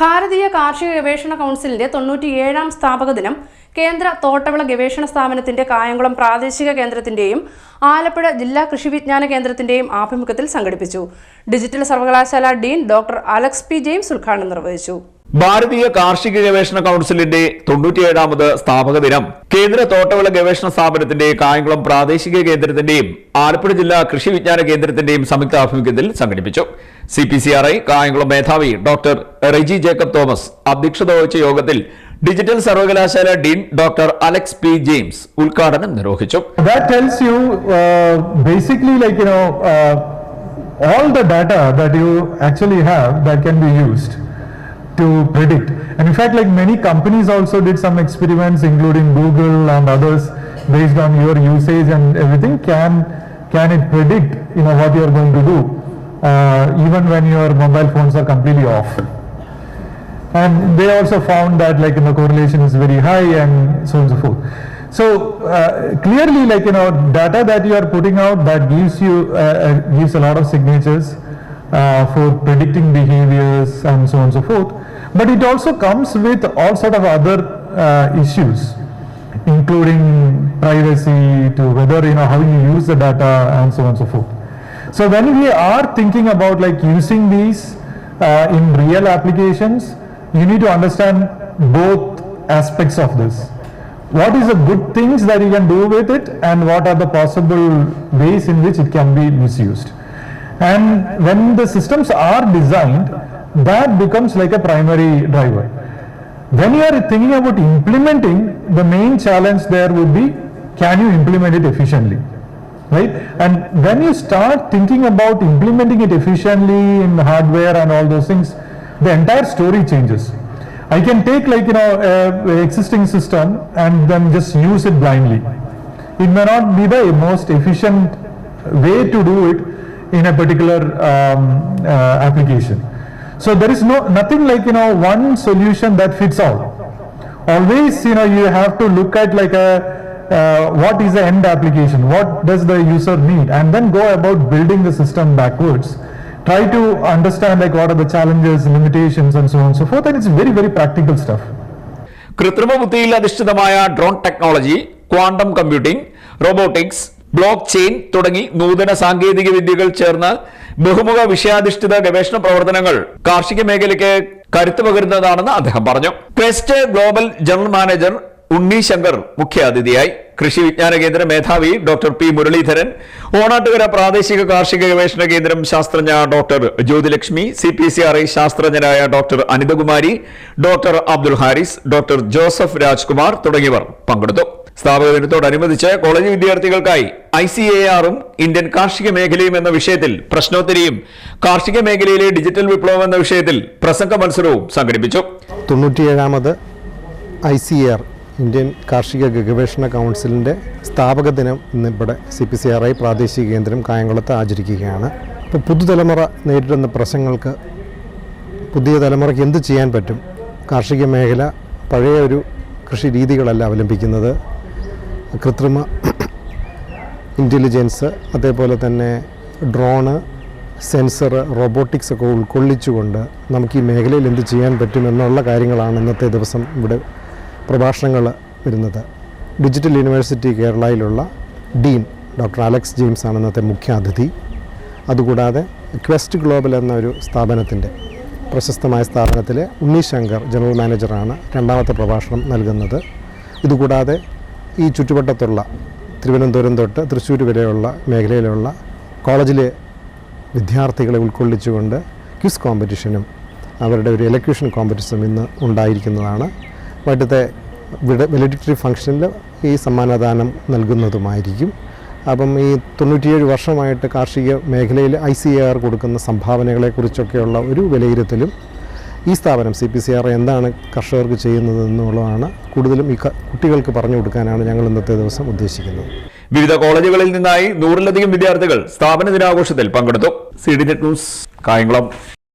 ഭാരതീയ കാർഷിക ഗവേഷണ കൗൺസിലിന്റെ തൊണ്ണൂറ്റിയേഴാം സ്ഥാപക ദിനം കേന്ദ്ര തോട്ടവിള ഗവേഷണ സ്ഥാപനത്തിന്റെ കായംകുളം പ്രാദേശിക കേന്ദ്രത്തിന്റെയും ആലപ്പുഴ ജില്ലാ കൃഷി വിജ്ഞാന കേന്ദ്രത്തിന്റെയും ആഭിമുഖ്യത്തിൽ സംഘടിപ്പിച്ചു. ഡിജിറ്റൽ സർവകലാശാല dean doctor Alex P James ഉദ്ഘാടനം നിർവഹിച്ചു. ഭാരതീയ കാർഷിക ഗവേഷണ കൗൺസിലിന്റെ തൊണ്ണൂറ്റിയേഴാമത് സ്ഥാപക ദിനം. കേന്ദ്ര തോട്ടവിള ഗവേഷണ സ്ഥാപനത്തിന്റെ കായംകുളം പ്രാദേശിക കേന്ദ്രത്തിന്റെയും ആലപ്പുഴ ജില്ലാ കൃഷി വിജ്ഞാന കേന്ദ്രത്തിന്റെയും സംയുക്ത ആഭിമുഖ്യത്തിൽ സംഘടിപ്പിച്ചു. C P C R I Kayamkulam മേധാവി ഡോക്ടർ റെജി ജേക്കബ് തോമസ് അധ്യക്ഷത വഹിച്ച യോഗത്തിൽ ഡിജിറ്റൽ സർവകലാശാല dean doctor Alex P James ഉദ്ഘാടനം നിർവഹിച്ചു. Uh, uh, all the data that you actually have that can be used. To predict. And in fact like many companies also did some experiments including google and others based on your usage and everything. Can can it predict you know what you are going to do uh, even when your mobile phones are completely off? And they also found that like you know correlation is very high and so on and so forth. So uh, clearly like you know data that you are putting out that gives you uh, uh, gives a lot of signatures uh, for predicting behaviors and so on and so forth but it also comes with all sort of other uh, issues including privacy to whether you know how you use the data and so on and so forth so when we are thinking about like using these uh, in real applications, you need to understand both aspects of this. What is the good things that you can do with it and what are the possible ways in which it can be misused. And when the systems are designed, that becomes like a primary driver. When you are thinking about implementing, the main challenge there would be, can you implement it efficiently? right and when you start thinking about implementing it efficiently in hardware and all those things the entire story changes i can take like you know a, a existing system and then just use it blindly it may not be the most efficient way to do it in a particular um, uh, application so there is no nothing like you know one solution that fits all always you know you have to look at like a uh, what is the end application what does the user need and then go about building the system backwards try to understand like what are the challenges limitations and so on and so forth and it's very very practical stuff കൃത്രിമ ബുദ്ധിയിൽ അധിഷ്ഠിതമായ drone technology quantum computing robotics blockchain തുടങ്ങി നൂതന സാങ്കേതിക വിദ്യകൾ ചേർന്ന് ബഹുമുഖ വിഷയാധിഷ്ഠിത ഗവേഷണ പ്രവർത്തനങ്ങൾ കാർഷിക മേഖലയ്ക്ക് കരുത്ത് പകരുന്നതാണെന്ന് അദ്ദേഹം പറഞ്ഞു. Quest Global general manager Unni Shankar മുഖ്യാതിഥിയായി. കൃഷി വിജ്ഞാന കേന്ദ്ര മേധാവി ഡോക്ടർ പി മുരളീധരൻ ഓണാട്ടുകര പ്രാദേശിക കാർഷിക ഗവേഷണ കേന്ദ്രം ശാസ്ത്രജ്ഞ doctor Jyothilakshmi C P C R I ശാസ്ത്രജ്ഞരായ doctor Anithakumari doctor Abdul Haris doctor Joseph Rajkumar തുടങ്ങിയവർ പങ്കെടുത്തു. സ്ഥാപക ദിനത്തോടനുബന്ധിച്ച് കോളേജ് വിദ്യാർത്ഥികൾക്കായി ഐ സി എ ആറും ഇന്ത്യൻ കാർഷിക മേഖലയും എന്ന വിഷയത്തിൽ പ്രശ്നോത്തരിയും കാർഷിക മേഖലയിലെ ഡിജിറ്റൽ വിപ്ലവം എന്ന വിഷയത്തിൽ പ്രസംഗ മത്സരവും സംഘടിപ്പിച്ചു. തൊണ്ണൂറ്റിയേഴാമത് ഐ സി ആർ ഇന്ത്യൻ കാർഷിക ഗവേഷണ കൗൺസിലിന്റെ സ്ഥാപക ദിനം ഇന്ന് ഇവിടെ C P C R I പ്രാദേശിക കേന്ദ്രം കായംകുളത്ത് ആചരിക്കുകയാണ്. അപ്പോൾ പുതുതലമുറ നേരിടുന്ന പ്രശ്നങ്ങൾക്ക് പുതിയ തലമുറയ്ക്ക് എന്ത് ചെയ്യാൻ പറ്റും? കാർഷിക മേഖല പഴയ ഒരു കൃഷി രീതികളല്ല അവലംബിക്കുന്നത്. കൃത്രിമ ഇന്റലിജൻസ് അതേപോലെ തന്നെ ഡ്രോണ് സെൻസർ റോബോട്ടിക്സ് ഒക്കെ ഉൾക്കൊള്ളിച്ചുകൊണ്ട് നമുക്ക് ഈ മേഖലയിൽ എന്ത് ചെയ്യാൻ പറ്റുമെന്നുള്ള കാര്യങ്ങളാണ് ഇന്നത്തെ ദിവസം ഇവിടെ പ്രഭാഷണങ്ങൾ വരുന്നത്. ഡിജിറ്റൽ യൂണിവേഴ്സിറ്റി കേരളയിലുള്ള ഡീൻ ഡോക്ടർ അലക്സ് ജെയിംസ് ആണ് ഇന്നത്തെ മുഖ്യാതിഥി അതുകൂടാതെ ക്വസ്റ്റ് ഗ്ലോബൽ എന്ന ഒരു സ്ഥാപനത്തിന്റെ പ്രശസ്തമായ സ്ഥാപനത്തിലെ ഉണ്ണി ശങ്കർ ജനറൽ മാനേജറാണ് രണ്ടാമത്തെ പ്രഭാഷണം നൽകുന്നത്. ഇതുകൂടാതെ ഈ ചുറ്റുവട്ടത്തുള്ള തിരുവനന്തപുരം തൊട്ട് തൃശ്ശൂർ വരെയുള്ള മേഖലയിലുള്ള കോളേജിലെ വിദ്യാർത്ഥികളെ ഉൾക്കൊള്ളിച്ചുകൊണ്ട് ക്വിസ് കോമ്പറ്റീഷനും അവരുടെ ഒരു എലക്യൂഷൻ കോമ്പറ്റീഷനും ഇന്ന് ഉണ്ടായിരിക്കുന്നതാണ്. വൈകിട്ടത്തെ വെലിഡിറ്ററി ഫംഗ്ഷനിൽ ഈ സമ്മാനദാനം നൽകുന്നതുമായിരിക്കും. അപ്പം ഈ തൊണ്ണൂറ്റിയേഴ് വർഷമായിട്ട് കാർഷിക മേഖലയിൽ ഐ സി ആർ കൊടുക്കുന്ന സംഭാവനകളെക്കുറിച്ചൊക്കെയുള്ള ഒരു വിലയിരുത്തലും ഈ സ്ഥാപനം സി പി സി ആർ എന്താണ് കർഷകർക്ക് ചെയ്യുന്നത് എന്നുള്ളതാണ് കൂടുതലും ഈ കുട്ടികൾക്ക് പറഞ്ഞു കൊടുക്കാനാണ് ഞങ്ങൾ ഇന്നത്തെ ദിവസം ഉദ്ദേശിക്കുന്നത്. വിവിധ കോളേജുകളിൽ നിന്നായി നൂറിലധികം വിദ്യാർത്ഥികൾ സ്ഥാപന ദിനാഘോഷത്തിൽ പങ്കെടുത്തു. C D net news Kayamkulam.